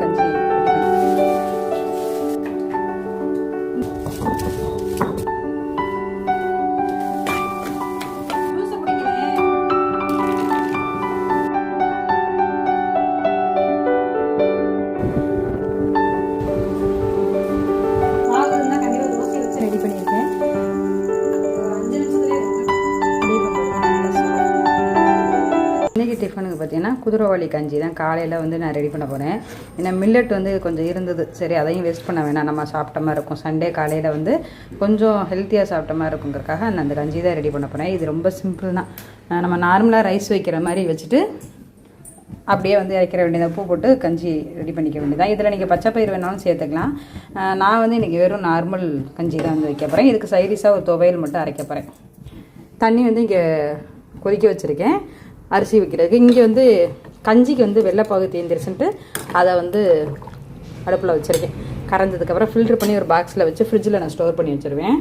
கஞ்சி ready குதிரைவாளி கஞ்சி தான் காலையில் வந்து நான் ரெடி பண்ண போகிறேன் ஏன்னா மில்லட் வந்து கொஞ்சம் இருந்தது. சரி அதையும் வேஸ்ட் பண்ண வேணாம். நம்ம சாப்பிட்ட மாதிரி இருக்கும். சண்டே காலையில் வந்து கொஞ்சம் ஹெல்த்தியாக சாப்பிட்ட மாதிரி இருக்குங்கிறக்காக நான் அந்த கஞ்சி தான் ரெடி பண்ண போகிறேன் இது ரொம்ப சிம்பிள் தான். நம்ம நார்மலாக ரைஸ் வைக்கிற மாதிரி வச்சுட்டு அப்படியே வந்து இறக்கிற வேண்டியதாக பூ போட்டு கஞ்சி ரெடி பண்ணிக்க வேண்டியதான் இதில் நீங்கள் பச்சை பயிர் வேணாலும் சேர்த்துக்கலாம். நான் வந்து இன்றைக்கி வெறும் நார்மல் கஞ்சி தான் வந்து வைக்க போகிறேன் இதுக்கு சைடிஷாக ஒரு துவையல் மட்டும் அரைக்க போகிறேன் தண்ணி வந்து இங்கே கொதிக்க வச்சுருக்கேன். அரிசி வைக்கிறதுக்கு. இங்கே வந்து கஞ்சிக்கு வந்து வெள்ளைப்பாகு தேர்ந்துருச்சுன்ட்டு அதை வந்து அடுப்பில் வச்சுருக்கேன். கறந்ததுக்கப்புறம் ஃபில்டர் பண்ணி ஒரு பாக்ஸில் வச்சு ஃப்ரிட்ஜில் நான் ஸ்டோர் பண்ணி வச்சுருவேன்.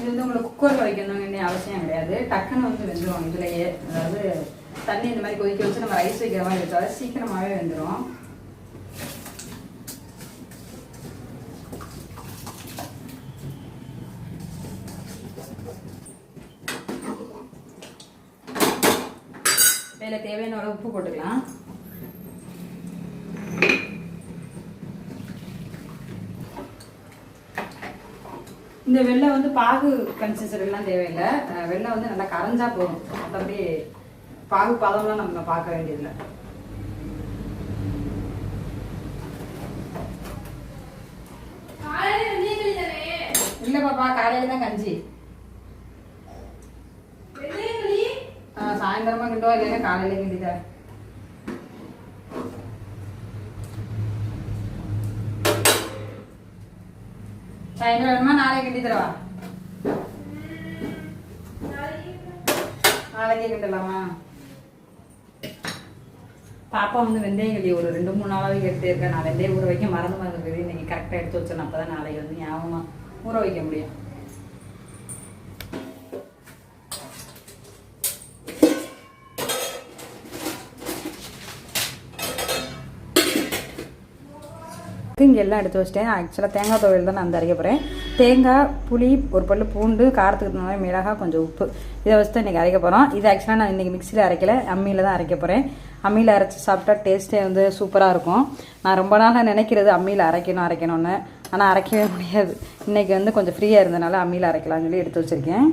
இது வந்து உங்களுக்கு அவசியம் கிடையாது. டக்குன்னு வந்து வெந்துடும் இதுலயே. அதாவது தண்ணி இந்த மாதிரி கொதிக்க வச்சு நம்ம ரைஸ் வைக்கிற மாதிரி வச்சாலும் சீக்கிரமாகவே வெந்துடும் இதில் தேவையான அளவு உப்பு போட்டுக்கலாம் இந்த வெள்ளை வந்து பாகு கன்சிஸ்டன்லாம் தேவையில்லை. வெள்ளை வந்து நல்லா கரைஞ்சா போதும். மற்றபடி பாகு பதம்லாம் நம்ம பார்க்க வேண்டியதில்லை. இல்ல பாப்பா காலையில தான் கஞ்சி. சாயந்தரமா கிண்டுவா இல்லைன்னா காலையில கிண்டிதான் சாயந்தரம் வேணுமா நாளைக்கு கட்டி தரவா? நாளைக்கே கட்டலாமா பாப்பா வந்து வெந்தயம் கட்டி ஒரு ரெண்டு மூணு நாளாவே எடுத்தே இருக்கேன் நான் வெந்தயம் ஊற வைக்க மறந்து மறந்துருக்குது இன்னைக்கு கரெக்டாக எடுத்து வச்சேன் அப்பதான் நாளைக்கு வந்து ஞாபகமாக ஊற வைக்க முடியும். இங்கே எல்லாம் எடுத்து வச்சிட்டேன். ஆக்சுவலாக தேங்காய் துவையல் தான் நான் வந்து அரைக்க போகிறேன் தேங்காய் புளி ஒரு பல்லு பூண்டு காரத்துக்கு தகுந்த மாதிரி மிளகாய் கொஞ்சம் உப்பு. இதை வச்சு தான் இன்றைக்கி அரைக்க போகிறோம் இது ஆக்சுவலாக நான் இன்றைக்கி மிக்சியில் அரைக்கல. அம்மியில் தான் அரைக்க போகிறேன் அம்மியில் அரைச்சி சாப்பிட்டா டேஸ்ட்டே வந்து சூப்பராக இருக்கும். நான் ரொம்ப நாளாக நினைக்கிறது அம்மியில் அரைக்கணும் அரைக்கணும்னு. ஆனால் அரைக்கவே முடியாது. இன்றைக்கி வந்து கொஞ்சம் ஃப்ரீயாக இருந்தனால அம்மியில் அரைக்கலாம்னு சொல்லி எடுத்து வச்சுருக்கேன்.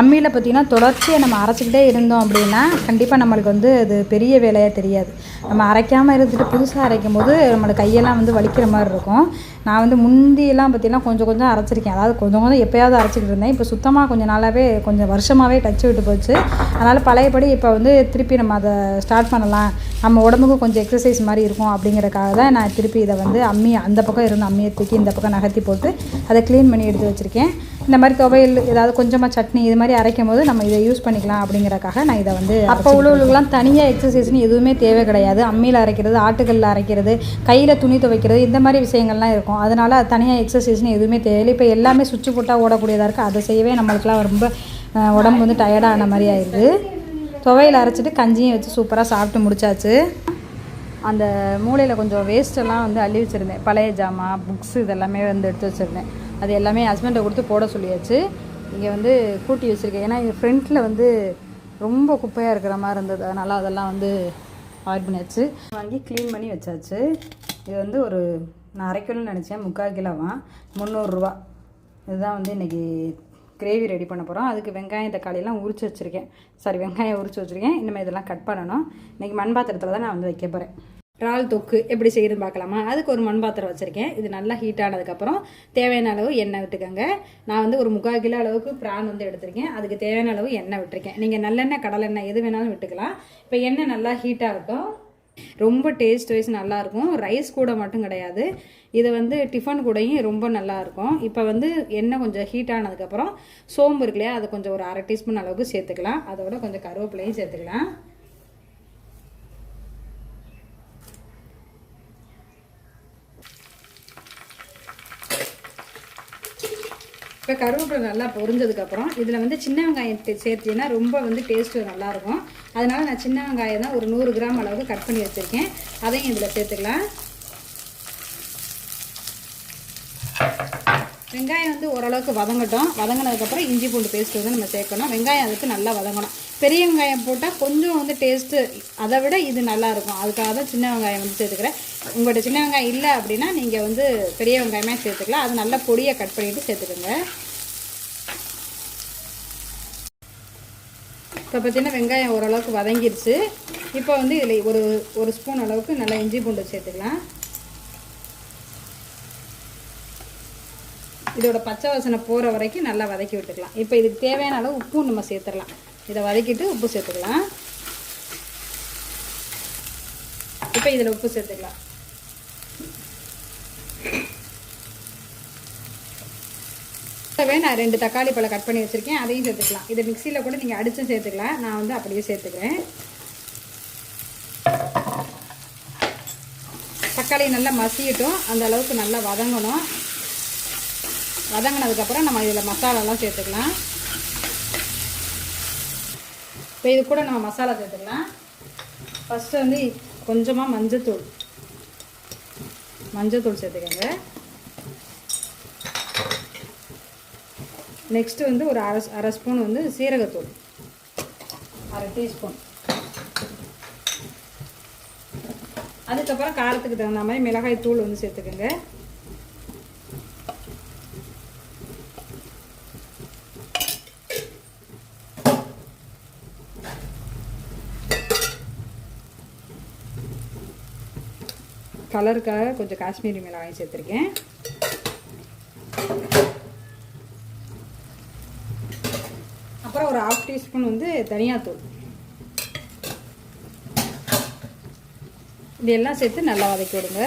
அம்மியில் பார்த்தீங்கன்னா தொடர்ச்சியாக நம்ம அரைச்சிக்கிட்டே இருந்தோம் அப்படின்னா கண்டிப்பாக நம்மளுக்கு வந்து அது பெரிய வேலையாக தெரியாது. நம்ம அரைக்காமல் இருந்துட்டு புதுசாக அரைக்கும் போது நம்மளுக்கு கையெல்லாம் வந்து வலிக்கிற மாதிரி இருக்கும். நான் வந்து முந்தியெல்லாம் பார்த்திங்கன்னா கொஞ்சம் கொஞ்சம் அரைச்சிருக்கேன். அதாவது கொஞ்சம் கொஞ்சம் எப்போயாவது அரைச்சிக்கிட்டு இருந்தேன். இப்போ சுத்தமாக கொஞ்சம் நாளாகவே கொஞ்சம் வருஷமாகவே டச்சு விட்டு போச்சு. அதனால் பழையபடி இப்போ வந்து திருப்பி நம்ம அதை ஸ்டார்ட் பண்ணலாம். நம்ம உடம்புக்கும் கொஞ்சம் எக்ஸசைஸ் மாதிரி இருக்கும் அப்படிங்கிறக்காக தான் நான் திருப்பி இதை வந்து அம்மி அந்த பக்கம் இருந்த அம்மியை தூக்கி இந்த பக்கம் நகர்த்தி போட்டு அதை க்ளீன் பண்ணி எடுத்து வச்சுருக்கேன். இந்த மாதிரி துவையல் ஏதாவது கொஞ்சமாக சட்னி இது மாதிரி அரைக்கும் போது நம்ம இதை யூஸ் பண்ணிக்கலாம் அப்படிங்கிறக்காக நான் இதை வந்து அப்போ உள்ளவங்களுக்குலாம் தனியாக எக்ஸசைஸ்னு எதுவுமே தேவை கிடையாது. அம்மியில் அரைக்கிறது ஆட்டுக்கல்லில் அரைக்கிறது கையில் துணி துவைக்கிறது இந்த மாதிரி விஷயங்கள்லாம் இருக்கும். அதனால் அது தனியாக எக்ஸசைஸ்னு எதுவுமே தேவையில்லை. இப்போ எல்லாமே சுவிட்ச் போட்டால் ஓடக்கூடியதாக இருக்குது அதை செய்யவே நம்மளுக்குலாம் ரொம்ப உடம்பு வந்து டயர்டான மாதிரி ஆயிடுது. துவையல் அரைச்சிட்டு கஞ்சியும் வச்சு சூப்பராக சாப்பிட்டு முடிச்சாச்சு. அந்த மூலையில் கொஞ்சம் வேஸ்ட்டெல்லாம் வந்து அள்ளி வச்சுருந்தேன். பழைய ஜாமான் புக்ஸ் இதெல்லாமே வந்து எடுத்து வச்சுருந்தேன். அது எல்லாமே ஹஸ்பண்டை கொடுத்து போட சொல்லியாச்சு. இங்கே வந்து கூட்டி வச்சுருக்கேன். ஏன்னா எங்கள் ஃப்ரண்ட்டில் வந்து ரொம்ப குப்பையாக இருக்கிற மாதிரி இருந்தது. அதனால் அதெல்லாம் வந்து அவாய்ட் பண்ணியாச்சு. வாங்கி க்ளீன் பண்ணி வச்சாச்சு. இது வந்து ஒரு நான் அரை கிலோன்னு நினச்சேன். முக்கால் கிலோவா? முந்நூறுரூவா. இதுதான் வந்து இன்றைக்கி கிரேவி ரெடி பண்ண போகிறோம் அதுக்கு வெங்காயம் தக்காளியெல்லாம் உரிச்சு வச்சுருக்கேன். சாரி வெங்காயம் உரிச்சு வச்சுருக்கேன். இனிமேல் இதெல்லாம் கட் பண்ணணும். இன்றைக்கி மண் பாத்திரத்தில் தான் நான் வந்து வைக்க போகிறேன் இறால் தொக்கு எப்படி செய்யறதுன்னு பார்க்கலாமா? அதுக்கு ஒரு மண் பாத்திரம் வச்சுருக்கேன். இது நல்லா ஹீட் ஆனதுக்கப்புறம் தேவையான அளவு எண்ணெய் விட்டுக்கோங்க. நான் வந்து ஒரு முக்கால் கிலோ அளவுக்கு ப்ரான் வந்து எடுத்திருக்கேன். அதுக்கு தேவையான அளவு எண்ணெய் விட்டுருக்கேன். நீங்கள் நல்லெண்ணெய் கடலெண்ணெய் எது வேணாலும் விட்டுக்கலாம். இப்போ எண்ணெய் நல்லா ஹீட்டாக இருக்கும் ரொம்ப டேஸ்ட் வைஸ் நல்லாயிருக்கும் ரைஸ் கூட மட்டும் கிடையாது. இது வந்து டிஃபன் கூடையும் ரொம்ப நல்லா இருக்கும். இப்போ வந்து எண்ணெய் கொஞ்சம் ஹீட் ஆனதுக்கப்புறம் சோம்பு இருக்கு இல்லையா? அதை கொஞ்சம் ஒரு அரை டீஸ்பூன் அளவுக்கு சேர்த்துக்கலாம். அதோட கொஞ்சம் கருவேப்பிலையும் சேர்த்துக்கலாம். இப்போ கருவேப்பிலை நல்லா பொரிஞ்சதுக்கப்புறம் இதில் வந்து சின்ன வெங்காயம் சேர்த்தீங்கன்னா ரொம்ப வந்து டேஸ்ட்டு நல்லாயிருக்கும். அதனால நான் சின்ன வெங்காயம் தான் ஒரு நூறு கிராம் அளவுக்கு கட் பண்ணி வச்சுருக்கேன். அதையும் இதில் சேர்த்துக்கலாம். வெங்காயம் வந்து ஓரளவுக்கு வதங்கட்டும். வதங்கினதுக்கப்புறம் இஞ்சி பூண்டு பேஸ்ட் வந்து நம்ம சேர்க்கணும். வெங்காயம் அதுக்கு நல்லா வதங்கணும். பெரிய வெங்காயம் போட்டால் கொஞ்சம் வந்து டேஸ்ட்டு அதை விட இது நல்லாயிருக்கும் அதுக்காக தான் சின்ன வெங்காயம் வந்து சேர்த்துக்கிறேன். உங்கள்கிட்ட சின்ன வெங்காயம் இல்லை அப்படின்னா நீங்கள் வந்து பெரிய வெங்காயமே சேர்த்துக்கலாம். அது நல்லா பொடியை கட் பண்ணிவிட்டு சேர்த்துக்கோங்க. இப்போ பார்த்தீங்கன்னா வெங்காயம் ஓரளவுக்கு வதங்கிருச்சு. இப்போ வந்து இதில் ஒரு ஒரு ஸ்பூன் அளவுக்கு நல்லா இஞ்சி பூண்டு சேர்த்துக்கலாம். இதோட பச்சை வாசனை போகிற வரைக்கும் நல்லா வதக்கி விட்டுக்கலாம். இப்போ இதுக்கு தேவையான அளவு உப்பும் நம்ம சேர்த்துடலாம். இதை வதக்கிட்டு உப்பு சேர்த்துக்கலாம். இப்போ இதில் உப்பு சேர்த்துக்கலாம். கூடவே நான் ரெண்டு தக்காளி பழம் கட் பண்ணி வச்சுருக்கேன். அதையும் சேர்த்துக்கலாம். இதை மிக்சியில் கூட நீங்கள் அடித்தும் சேர்த்துக்கலாம். நான் வந்து அப்படியே சேர்த்துக்கிறேன். தக்காளி நல்லா மசியட்டும். அந்த அளவுக்கு நல்லா வதங்கணும். வதங்கினதுக்கப்புறம் நம்ம இதில் மசாலாலாம் சேர்த்துக்கலாம். இப்போ இது கூட நம்ம மசாலா சேர்த்துக்கலாம். ஃபஸ்ட்டு வந்து கொஞ்சமாக மஞ்சத்தூள். மஞ்சத்தூள் சேர்த்துக்கோங்க. நெக்ஸ்ட்டு வந்து ஒரு அரை அரை ஸ்பூன் வந்து சீரகத்தூள். அரை டீஸ்பூன். அதுக்கப்புறம் காரத்துக்கு தகுந்த மாதிரி மிளகாய் தூள் வந்து சேர்த்துக்கோங்க. கலருக்காக கொஞ்சம் காஷ்மீரி மிளகாய் சேர்த்துருக்கேன். அப்புறம் ஒரு ஹாஃப் டீஸ்பூன் வந்து தனியாத்தூள். இது எல்லாம் சேர்த்து நல்லா வதக்கி விடுங்க.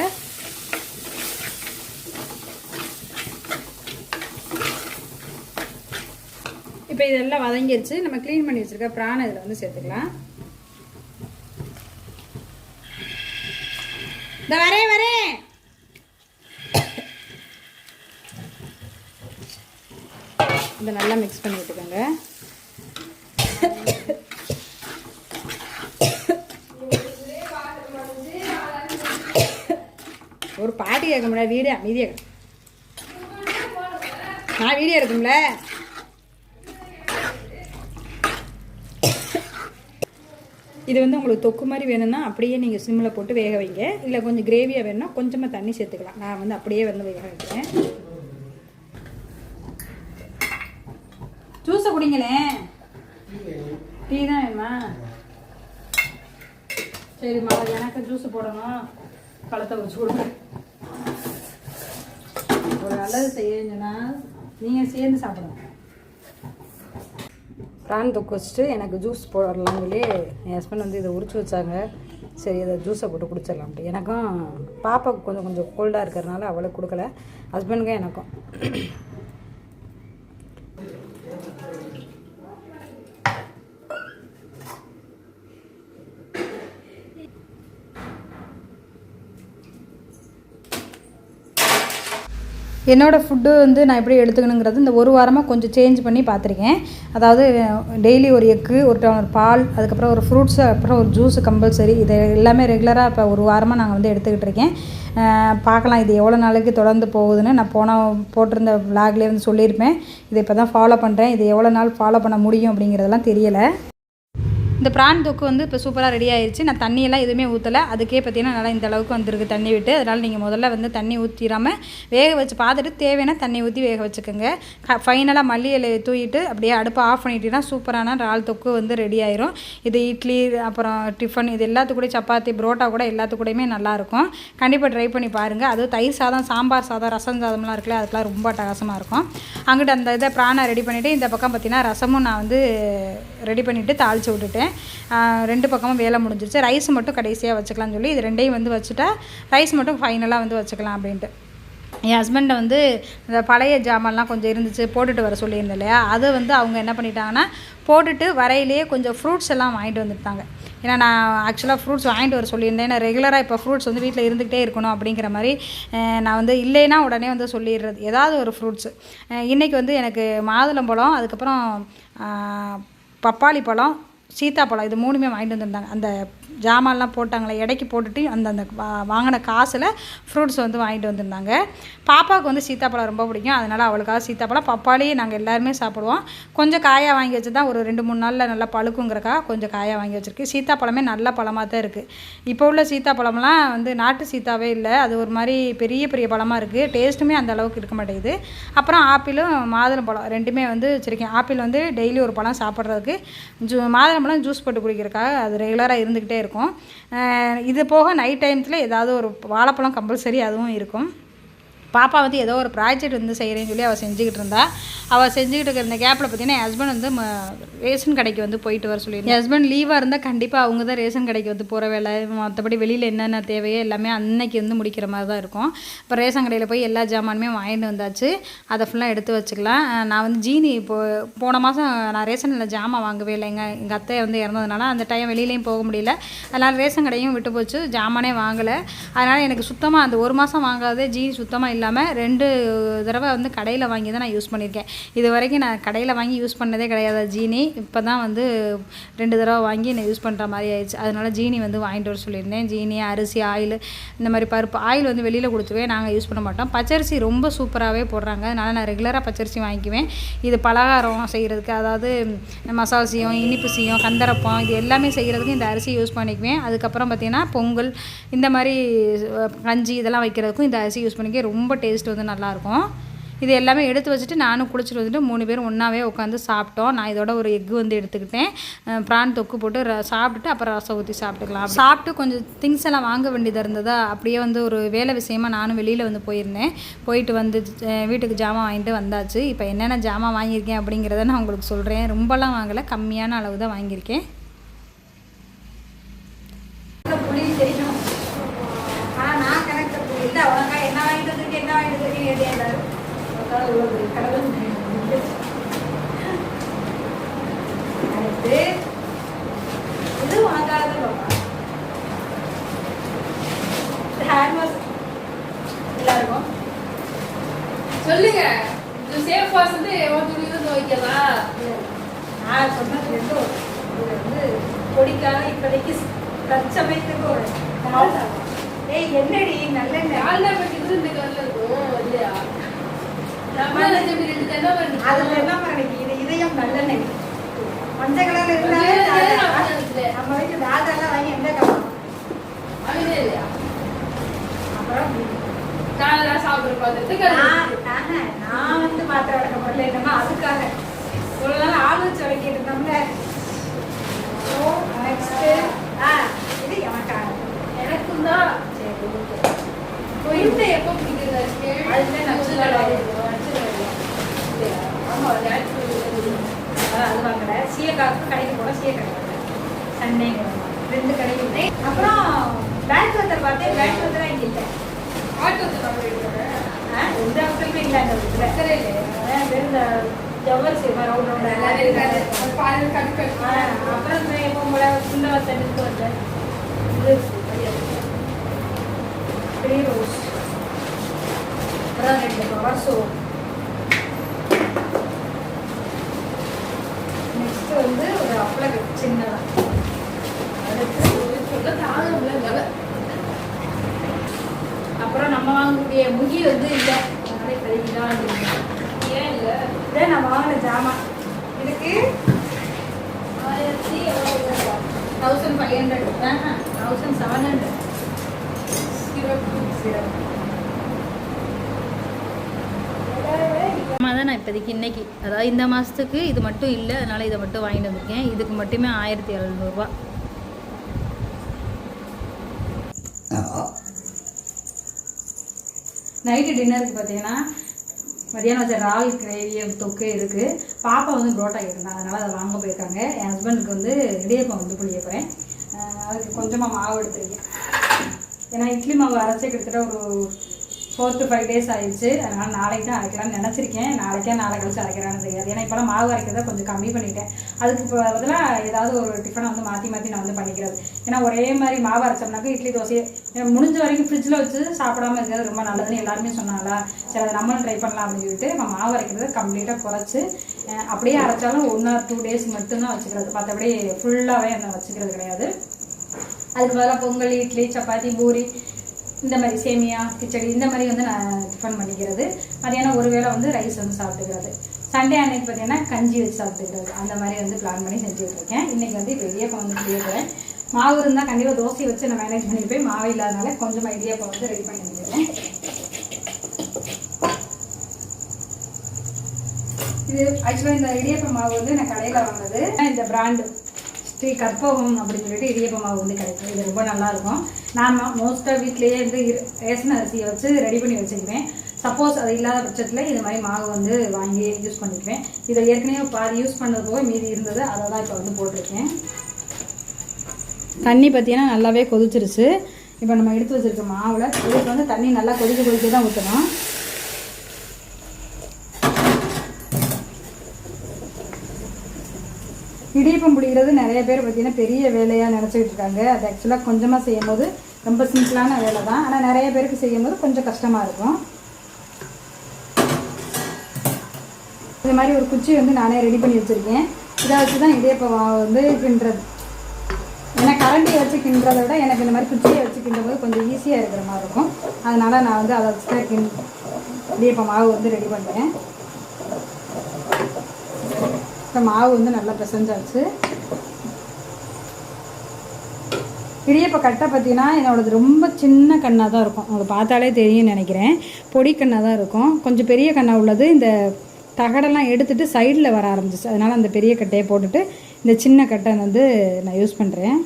இப்போ இதெல்லாம் வதங்கிருச்சு. நம்ம க்ளீன் பண்ணி வச்சுருக்க பிரான் இதில் வந்து சேர்த்துக்கலாம். இந்த வரேன் வரேன் இதை நல்லா மிக்ஸ் பண்ணி விட்டுக்கோங்க. ஒரு பாட்டி கேட்க முடியாது வீடியோ அமைதியாக நான் வீடியோ எடுக்கும்ல இது வந்து உங்களுக்கு தொக்கு மாதிரி வேணும்னா அப்படியே நீங்கள் சிம்மில் போட்டு வேக வைங்க. இல்லை கொஞ்சம் கிரேவியாக வேணும்னா கொஞ்சமாக தண்ணி சேர்த்துக்கலாம். நான் வந்து அப்படியே வந்து வேக வைக்கிறேன். ஜூஸை குடிங்களேன் டீ தான் வேணுமா? சரிம்மா எனக்கு ஜூஸ் போடணும். பழத்தை வச்சு கொடுங்க. ஒரு நல்லது செய்யுங்கன்னா நீங்கள் சேர்ந்து சாப்பிடணும். ப்ரான் தொக்கு வச்சுட்டு எனக்கு ஜூஸ் போடலாம் சொல்லி என் ஹஸ்பண்ட் வந்து இதை உரிச்சு வச்சாங்க. சரி இதை ஜூஸை போட்டு குடிச்சிடலாம்ட்டு எனக்கும் பாப்பாவுக்கு கொஞ்சம் கொஞ்சம் கோல்டாக இருக்கிறதுனால அவளுக்கு கொடுக்கல. ஹஸ்பண்டுக்கும் எனக்கும். என்னோடய ஃபுட்டு வந்து நான் எப்படி எடுத்துக்கணுங்கிறது இந்த ஒரு வாரமாக கொஞ்சம் சேஞ்ச் பண்ணி பார்த்துருக்கேன். அதாவது டெய்லி ஒரு எக்கு ஒரு டவுனர் பால் அதுக்கப்புறம் ஒரு ஃப்ரூட்ஸு அப்புறம் ஒரு ஜூஸு கம்பல்சரி இது எல்லாமே ரெகுலராக இப்போ ஒரு வாரமாக நாங்கள் வந்து எடுத்துக்கிட்டு இருக்கேன். பார்க்கலாம் இது எவ்வளோ நாளைக்கு தொடர்ந்து போகுதுன்னு நான் போன போட்டிருந்த விளாக்லேயே வந்து சொல்லியிருப்பேன். இதை இப்போ தான் ஃபாலோ பண்ணுறேன் இது எவ்வளோ நாள் ஃபாலோ பண்ண முடியும் அப்படிங்கிறதெல்லாம் தெரியலை. இந்த ப்ரான் தொக்கு வந்து இப்போ சூப்பராக ரெடி ஆயிடுச்சு நான் தண்ணியெல்லாம் எதுவுமே ஊற்றலை அதுக்கே பார்த்தீங்கன்னா நல்லா இந்த அளவுக்கு வந்திருக்கு தண்ணி விட்டு. அதனால் நீங்கள் முதல்ல வந்து தண்ணி ஊற்றிடாமல் வேக வச்சு பார்த்துட்டு தேவையான தண்ணி ஊற்றி வேக வச்சுக்கோங்க. ஃபைனலாக மல்லி இலையை தூக்கிட்டு அப்படியே அடுப்பை ஆஃப் பண்ணிட்டீங்கன்னா சூப்பரான இறால் தொக்கு வந்து ரெடி ஆயிரும். இது இட்லி அப்புறம் டிஃபன் இது எல்லாத்துக்கூட சப்பாத்தி புரோட்டா கூட எல்லாத்துக்கூடையுமே நல்லாயிருக்கும். கண்டிப்பாக ட்ரை பண்ணி பாருங்கள் அதுவும் தயிர் சாதம் சாம்பார் சாதம் ரசம் சாதம்லாம் இருக்குல்ல அதுக்கெலாம் ரொம்ப அட்டகாசமாக இருக்கும். அங்கிட்டு அந்த இதை ப்ரானை ரெடி பண்ணிவிட்டு இந்த பக்கம் பார்த்தீங்கன்னா ரசமும் நான் வந்து ரெடி பண்ணிவிட்டு தாளித்து விட்டுட்டேன். ரெண்டு பக்கமும் வேலை முடிஞ்சிருச்சு. ரைஸ் மட்டும் கடைசியாக வச்சுக்கலாம்னு சொல்லி இது ரெண்டையும் வந்து வச்சுட்டா ரைஸ் மட்டும் ஃபைனலாக வந்து வச்சுக்கலாம் அப்படின்ட்டு. என் ஹஸ்பண்டை வந்து இந்த பழைய ஜாமான்லாம் கொஞ்சம் இருந்துச்சு போட்டுட்டு வர சொல்லியிருந்தேன் இல்லையா? அது வந்து அவங்க என்ன பண்ணிட்டாங்கன்னா போட்டுட்டு வரையிலேயே கொஞ்சம் ஃப்ரூட்ஸ் எல்லாம் வாங்கிட்டு வந்துட்டாங்க. ஏன்னா நான் ஆக்சுவலாக ஃப்ரூட்ஸ் வாங்கிட்டு வர சொல்லியிருந்தேன். ஏன்னா ரெகுலராக இப்போ ஃப்ரூட்ஸ் வந்து வீட்டில் இருந்துகிட்டே இருக்கணும் அப்படிங்கிற மாதிரி நான் வந்து இல்லைன்னா உடனே வந்து சொல்லிடுறது. ஏதாவது ஒரு ஃப்ரூட்ஸு இன்றைக்கி வந்து எனக்கு மாதுளம்பழம் அதுக்கப்புறம் பப்பாளி பழம் சீத்தாப்பழம் இது மூணுமே வாங்கிட்டு வந்திருந்தாங்க. அந்த ஜாமான்லாம் போட்டாங்களே இடைக்கு போட்டுட்டு அந்த அந்த வா- வாங்கின காசில் ஃப்ரூட்ஸ் வந்து வாங்கிட்டு வந்திருந்தாங்க. பாப்பாவுக்கு வந்து சீத்தாப்பழம் ரொம்ப பிடிக்கும். அதனால் அவளுக்காக சீத்தாப்பழம் பப்பாளி நாங்கள் எல்லாருமே சாப்பிடுவோம். கொஞ்சம் காயாக வாங்கி வச்சு தான் ஒரு ரெண்டு மூணு நாளில் நல்லா பழுக்குங்கிறக்கா கொஞ்சம் காயாக வாங்கி வச்சுருக்கு. சீத்தாப்பழமே நல்ல பழமாக தான் இருக்குது இப்போ உள்ள சீத்தாப்பழம்லாம் வந்து நாட்டு சீத்தாவே இல்லை. அது ஒரு மாதிரி பெரிய பெரிய பழமாக இருக்குது டேஸ்ட்டுமே அந்த அளவுக்கு இருக்க மாட்டேங்குது. அப்புறம் ஆப்பிளும் மாதுளம்பழம் ரெண்டுமே வந்து வச்சுருக்கேன். ஆப்பிள் வந்து டெய்லி ஒரு பழம் சாப்பிட்றதுக்கு ஜூ மாதுளம்பழம் ஜூஸ் போட்டு குடிக்கிறக்கா அது ரெகுலராக இருந்துக்கிட்டே இருக்கும். இது போக நைட் டைம்ஸில் ஏதாவது ஒரு வாழைப்பழம் கம்பல்சரி அதுவும் இருக்கும். பாப்பா வந்து ஏதோ ஒரு ப்ராஜெக்ட் வந்து செய்கிறேன்னு சொல்லி அவள் செஞ்சுக்கிட்டு இருந்தா. அவள் செஞ்சுக்கிட்டு இருக்கிற இந்த கேப்பில் பார்த்தீங்கன்னா ஹஸ்பண்ட் வந்து ரேஷன் கடைக்கு வந்து போயிட்டு வர சொல்லி ஹஸ்பண்ட் லீவாக இருந்தால் கண்டிப்பாக அவங்க தான் ரேஷன் கடைக்கு வந்து போகிற வேலை. மற்றபடி வெளியில் என்னென்ன தேவையோ எல்லாமே அன்னைக்கு வந்து முடிக்கிற மாதிரி தான் இருக்கும். இப்போ ரேஷன் கடையில் போய் எல்லா ஜாமானுமே வாங்கிட்டு வந்தாச்சு. அதை ஃபுல்லாக எடுத்து வச்சுக்கலாம். நான் வந்து ஜீனி இப்போ போன மாதம் நான் ரேஷனில் ஜாமான் வாங்கவே இல்லை. எங்கள் எங்கள் அத்தை வந்து இறந்ததுனால அந்த டைம் வெளியிலையும் போக முடியல. அதனால் ரேஷன் கடையும் விட்டு போச்சு. ஜாமானே வாங்கலை. அதனால் எனக்கு சுத்தமாக அந்த ஒரு மாதம் வாங்காதே ஜீனி சுத்தமாக இல்லாமல் ரெண்டு தடவை வந்து கடையில் வாங்கி தான் நான் யூஸ் பண்ணியிருக்கேன். இது வரைக்கும் நான் கடையில் வாங்கி யூஸ் பண்ணதே கிடையாது. ஜீனி. இப்போ தான் வந்து ரெண்டு தடவை வாங்கி நான் யூஸ் பண்ணுற மாதிரி ஆயிடுச்சு. அதனால் ஜீனி வந்து வாங்கிட்டு வர சொல்லியிருந்தேன். ஜீனி அரிசி ஆயில் இந்த மாதிரி பருப்பு ஆயில் வந்து வெளியில் கொடுத்துவே நாங்கள் யூஸ் பண்ண மாட்டோம். பச்சரிசி ரொம்ப சூப்பராகவே போடுறாங்க. அதனால் நான் ரெகுலராக பச்சரிசி வாங்கிக்குவேன். இது பலகாரம் செய்கிறதுக்கு அதாவது மசாலா சீயம் இனிப்பு சீயம் கந்தரப்பம் இது எல்லாமே செய்கிறதுக்கு இந்த அரிசி யூஸ் பண்ணிக்குவேன். அதுக்கப்புறம் பார்த்திங்கன்னா பொங்கல் இந்த மாதிரி கஞ்சி இதெல்லாம் வைக்கிறதுக்கும் இந்த அரிசி யூஸ் பண்ணிக்க ரொம்ப டேஸ்ட் வந்து நல்லாயிருக்கும் இது எல்லாமே எடுத்து வச்சுட்டு நானும் குளிச்சுட்டு வந்துட்டு மூணு பேரும் ஒன்றாவே உட்காந்து சாப்பிட்டோம். நான் இதோட ஒரு எக் வந்து எடுத்துக்கிட்டேன். பிரான் தொக்கு போட்டு ர சாப்பிட்டுட்டு அப்புறம் ரசம் ஊற்றி சாப்பிட்டுக்கலாம். சாப்பிட்டு கொஞ்சம் திங்ஸ் எல்லாம் வாங்க வேண்டியதாக இருந்ததா அப்படியே வந்து ஒரு வேலை விஷயமா நானும் வெளியில் வந்து போயிருந்தேன். போயிட்டு வந்து வீட்டுக்கு ஜாமான் வாங்கிட்டு வந்தாச்சு. இப்போ என்னென்ன ஜாமான் வாங்கியிருக்கேன் அப்படிங்கிறத நான் உங்களுக்கு சொல்கிறேன் ரொம்பலாம் வாங்கலை கம்மியான அளவு தான் வாங்கியிருக்கேன் புளி தெரியும் ஆனால் நான் கணக்கு புளி இல்லை உனக்கா என்ன வாங்கிட்டு வந்திருக்கேன் என்ன வாங்கிட்டு வந்திருக்கேன் கேட்டே எல்லாரும் உனக்காக உள்ளது கடவுள் அடுத்து இது உனக்காக தான் பாப்பா ஹேண்ட் வாஷ் எல்லாருக்கும் சொல்லுங்க இந்த சேஃப் வாஷ் வந்து ஒரு துணி தான் துவைக்கலாம் நான் சொன்னது ரெண்டும் இது வந்து பொடிக்காக இப்போதைக்கு தற்சமயத்துக்கு ஒரு நாள் ஏய் என்னடி நல்லெண்ணெய்? யாழ்லா பெட்டிக்கு இந்த கலர்ல இருக்கும். இல்லையா அதுல என்ன மரணிக்கு இது இதயம் நல்லெண்ணெய். மஞ்சள் கலர்ல இருந்தாலே. நம்ம வீட்டு தாதாலாம் வாங்கி எந்த காலம் வாங்கினே இல்லையா அப்புறம் நான் சாப்பிடுற பார்த்துட்டு நான் வந்து பாத்திரம் வளர்க்க போறல என்னமா அதுக்காக. இவ்வளவு நாள் ஆள் வச்சு வளர்க்கிட்டு இருந்தோம்ல. ஓ நெக்ஸ்ட் ஆ இது எனக்காக எனக்கும் தான். சரி ஓகே. உயிர்த்தை எப்போ பிடிக்கிறதா அதுல நச்சு கிடையாது. இல்லையா? ஆமா நேச்சுரல் அதான் அது வாங்கல. சீயக்காவுக்கு கடைக்கு போல சீயக்கடை வாங்கல. சண்டேங்கிற ரெண்டு கடைக்கு அப்புறம் பேங்க் வத்தர் பார்த்தேன். பேங்க் வத்தர் இங்கே இல்லை. ஆட்டோ எடுக்கிறேன் ஆ, எந்த அவசரமே இல்லை அந்த இடத்துல வெறும் இந்த ஜவ்வரிசி ரவுண்ட் ரவுண்ட் அப்புறம் எப்போ போல வந்தேன் த்ரீ ரோஸ் அப்புறம் ரெண்டு பவர் சோப் நெக்ஸ்ட் வந்து ஒரு அப்பளம் சின்னதா. அடுத்து சொல்ல தாங்க அப்புறம் நம்ம வாங்கக்கூடிய முகி வந்து இல்லை அதனால இப்போதைக்கு தான் இதான் நான் வாங்கின ஜாமான் இதுக்கு ஆயிரத்தி thousand five hundred thousand seven hundred சிறப்பு சிறப்பு தான் நான் இப்போதைக்கு இன்னைக்கு. அதாவது இந்த மாதத்துக்கு இது மட்டும் இல்லை அதனால் இதை மட்டும் வாங்கிட்டு வந்திருக்கேன். இதுக்கு மட்டுமே ஆயிரத்தி எழுநூறுபா நைட்டு டின்னருக்கு பார்த்தீங்கன்னா மதியானம் வச்ச ரால் கிரேவி தொக்கு இருக்குது பாப்பா வந்து புரோட்டா இருந்தா அதனால் அதை வாங்க போயிருக்காங்க. என் ஹஸ்பண்டுக்கு வந்து இடியப்பம் வந்து புளிய போகிறேன் அதுக்கு கொஞ்சமாக மாவு எடுத்துருக்கேன். ஏன்னா இட்லி மாவு அரைச்சி கிட்டத்தட்ட ஒரு ஃபோர் டு ஃபைவ் டேஸ் ஆயிடுச்சு. அதனால் நாளைக்கு தான் அரைக்கலாம்னு நினச்சிருக்கேன். நாளைக்கே நாளை கழிச்சு அரைக்கிறான்னு தெரியாது ஏன்னா இப்போலாம் மாவு அரைக்கிறத கொஞ்சம் கம்மி பண்ணிட்டேன். அதுக்கு இப்போ பதிலாக ஏதாவது ஒரு டிஃபனை வந்து மாற்றி மாற்றி நான் வந்து பண்ணிக்கிறது. ஏன்னா ஒரே மாதிரி மாவு அரைச்சோம்னாக்க இட்லி தோசை முடிஞ்ச வரைக்கும் ஃப்ரிட்ஜில் வச்சு சாப்பிடாம இருக்கிறது ரொம்ப நல்லதுன்னு எல்லாருமே சொன்னாங்களா சரி அதை நம்மளும் ட்ரை பண்ணலாம் அப்படின்னு சொல்லிட்டு நம்ம மாவு அரைக்கிறத கம்ப்ளீட்டாக குறைச்சி அப்படியே அரைச்சாலும் ஒன் ஆர் டூ டேஸ் மட்டும்தான் வச்சுக்கிறது. மற்றபடி ஃபுல்லாகவே நான் வச்சுக்கிறது கிடையாது. அதுக்கு பதிலாக பொங்கல் இட்லி சப்பாத்தி பூரி இந்த மாதிரி சேமியா கிச்சடி இந்த மாதிரி வந்து நான் டிஃபன் பண்ணிக்கிறது மதியானம் ஒரு வேளை வந்து ரைஸ் வந்து சாப்பிட்டுக்கிறது. சண்டே அன்னைக்கு பார்த்தீங்கன்னா கஞ்சி வச்சு சாப்பிட்டுக்கிறது. அந்த மாதிரி வந்து பிளான் பண்ணி செஞ்சுட்டு இருக்கேன் இன்றைக்கி வந்து இப்போ இடியப்பம் வந்து கேட்குறேன் மாவு இருந்தால் கண்டிப்பாக தோசை வச்சு நான் மேனேஜ் பண்ணியிருப்பேன் மாவு இல்லாதனால கொஞ்சமாக இடியப்பம் வந்து ரெடி பண்ணி வந்துடுறேன் இது ஆக்சுவலாக இந்த இடியப்ப மாவு வந்து நான் கடையில் வாங்கினது. இந்த பிராண்டு ஸ்ரீ கற்பகம் அப்படின்னு சொல்லிட்டு இடியப்ப மாவு வந்து கிடைக்கும். இது ரொம்ப நல்லாயிருக்கும். நான் மோஸ்ட்டாக வீட்லேயே வந்து இரு- ரேஷன் அரிசியை வச்சு ரெடி பண்ணி வச்சுக்குவேன். சப்போஸ் அது இல்லாத பட்சத்தில் இது மாதிரி மாவு வந்து வாங்கி யூஸ் பண்ணிக்குவேன். இதை ஏற்கனவே பாதி யூஸ் பண்ணது போக மீதி இருந்தது அதை தான் இப்போ வந்து போட்டிருக்கேன். தண்ணி பார்த்தீங்கன்னா நல்லாவே கொதிச்சிருச்சு. இப்போ நம்ம எடுத்து வச்சுருக்க மாவில் இதுக்கு வந்து தண்ணி நல்லா கொதிக்க கொதிக்க தான் ஊற்றணும் இடியப்பம் பிடிக்கிறது நிறைய பேர் பார்த்தீங்கன்னா பெரிய வேலையாக நினச்சிக்கிட்டு இருக்காங்க. அது ஆக்சுவலாக கொஞ்சமாக செய்யும் போது ரொம்ப சிம்பிளான வேலை தான். ஆனால் நிறைய பேருக்கு செய்யும் போது கொஞ்சம் கஷ்டமாக இருக்கும். இது மாதிரி ஒரு குச்சி வந்து நானே ரெடி பண்ணி வச்சுருக்கேன். இதை வச்சு தான் இடியப்பம் மாவு வந்து கிண்டுறது. ஏன்னா கரண்டியை வச்சு கிண்டுறதை விட எனக்கு இந்த மாதிரி குச்சியை வச்சு கிண்டும்போது கொஞ்சம் ஈஸியாக இருக்கிற மாதிரி இருக்கும். அதனால் நான் வந்து அதை வச்சு தான் கிண் இடியப்பம் மாவு வந்து ரெடி பண்ணுறேன் இப்போ மாவு வந்து நல்லா பிசைஞ்சாச்சு. இடியப்ப கட்டை பார்த்தீங்கன்னா என்னோடது ரொம்ப சின்ன கண்ணாக தான் இருக்கும். உங்களுக்கு பார்த்தாலே தெரியும்னு நினைக்கிறேன். பொடி கண்ணாக தான் இருக்கும். கொஞ்சம் பெரிய கண்ணாக உள்ளது. இந்த தகடெல்லாம் எடுத்துகிட்டு சைடில் வர ஆரம்பிச்சிச்சு. அதனால் அந்த பெரிய கட்டையை போட்டுட்டு இந்த சின்ன கட்டை வந்து நான் யூஸ் பண்ணுறேன்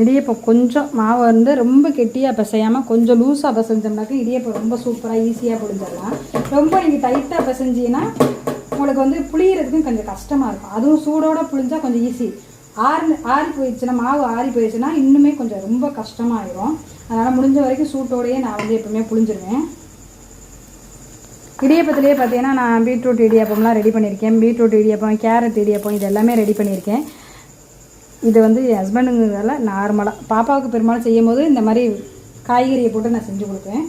இடியப்பம் கொஞ்சம் மாவை வந்து ரொம்ப கெட்டியாக பிசையாமல் கொஞ்சம் லூஸாக பிசைஞ்சோம்னாக்கா இடியப்பம் ரொம்ப சூப்பராக ஈஸியாக புழிஞ்சிடலாம். ரொம்ப நீங்கள் டைட்டாக பிசைஞ்சிங்கன்னா உங்களுக்கு வந்து புளியறதுக்கும் கொஞ்சம் கஷ்டமாக இருக்கும். அதுவும் சூடோடு புளிஞ்சா கொஞ்சம் ஈஸி ஆறு ஆறி போயிடுச்சுன்னா மாவு ஆறி போயிடுச்சுன்னா இன்னுமே கொஞ்சம் ரொம்ப கஷ்டமாயிரும் அதனால் முடிஞ்ச வரைக்கும் சூட்டோடையே நான் வந்து எப்பவுமே புளிஞ்சிருவேன் இடியப்பத்துலேயே பார்த்தீங்கன்னா நான் பீட்ரூட் இடியப்பம்லாம் ரெடி பண்ணியிருக்கேன். பீட்ரூட் இடியப்பம் கேரட் இடியப்பம் இது எல்லாமே ரெடி பண்ணியிருக்கேன். இது வந்து என் ஹஸ்பண்டுங்கிறதால நார்மலாக பாப்பாவுக்கு பெரும்பாலும் செய்யும் போது இந்த மாதிரி காய்கறியை போட்டு நான் செஞ்சு கொடுப்பேன்.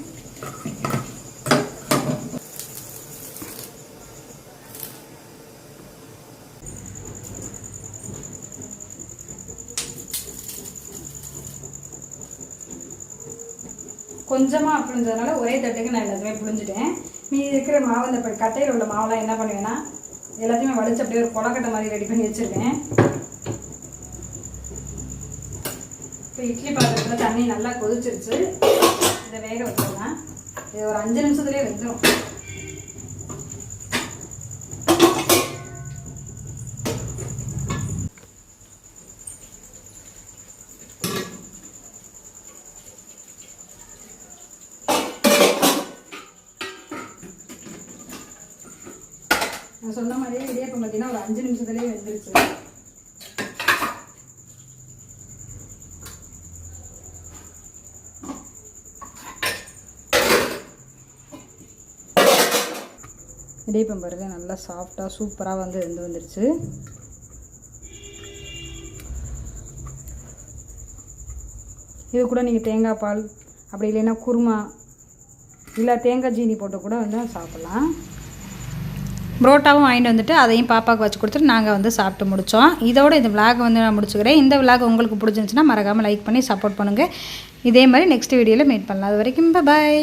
கொஞ்சமாக புழிஞ்சதுனால ஒரே தட்டுக்கு நான் எல்லாத்தையுமே புழிஞ்சிட்டேன். மீதி இருக்கிற மாவு இந்த கட்டையில் உள்ள மாவுலாம் என்ன பண்ணுவேன்னா எல்லாத்தையுமே வடிச்சு அப்படியே ஒரு கொலக்கட்டை மாதிரி ரெடி பண்ணி வச்சுருக்கேன் இப்போ இட்லி பாத்திரத்தில் தண்ணி நல்லா கொதிச்சிருச்சு. இதை வேக வச்சிடலாம். இது ஒரு அஞ்சு நிமிஷத்துலேயே வெந்துடும் நான் சொன்ன மாதிரியே இடியாப்பம் பார்த்தீங்கன்னா ஒரு அஞ்சு நிமிஷத்துலேயே வெந்துருச்சு. இடியப்பம் பாருங்கள் நல்லா சாஃப்டாக சூப்பராக வந்து வெந்து வந்துருச்சு. இது கூட நீங்கள் தேங்காய் பால் அப்படி இல்லைன்னா குருமா இல்லை தேங்காய் ஜீனி போட்டு கூட வந்து சாப்பிட்லாம். புரோட்டாவும் வாங்கிட்டு வந்துட்டு அதையும் பாப்பாவுக்கு வச்சு கொடுத்துட்டு நாங்கள் வந்து சாப்பிட்டு முடித்தோம் இதோட இந்த விளாகை வந்து நான் முடிச்சுக்கிறேன். இந்த விளாக் உங்களுக்கு பிடிச்சிருந்துச்சின்னா மறக்காமல் லைக் பண்ணி சப்போர்ட் பண்ணுங்கள் இதே மாதிரி நெக்ஸ்ட் வீடியோவில் மீட் பண்ணலாம். அது வரைக்கும் பாய்